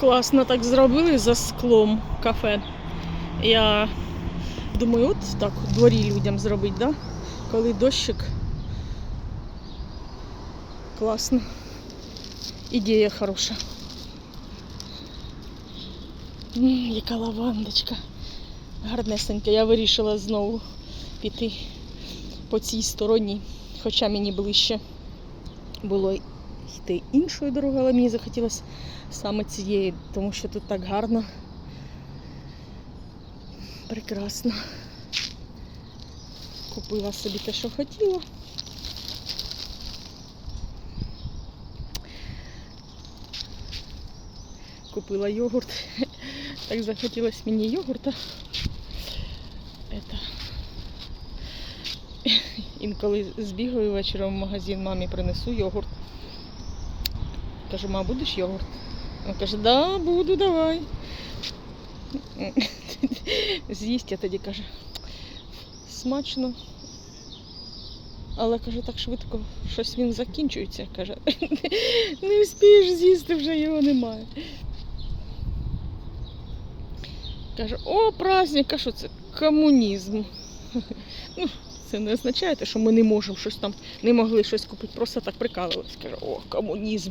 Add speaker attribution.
Speaker 1: Класно так зробили за склом кафе. Я думаю, от так у дворі людям зробити, да? коли дощик. Класно. Ідея хороша. М, яка лавандочка. Гарнесенька. Я вирішила знову піти по цій стороні, хоча мені ближче було йти іншою дорогою, але мені захотілося саме цієї, тому що тут так гарно. Прекрасно. Купила собі те, що хотіла. Купила йогурт. Так захотілося мені йогурта. Это. Інколи збігаю вечором в магазин, мамі принесу йогурт. Кажу, ма, будеш йогурт? Вона каже, да, буду, давай. З'їсть, а тоді каже, смачно. Але каже, так швидко щось він закінчується. Каже, не вспієш з'їсти, вже його немає. Каже, о, праздник, а що це? Комунізм. Ну, це не означає, що ми не можемо щось там, не могли щось купити, просто так прикалувалися. Каже, о, комунізм.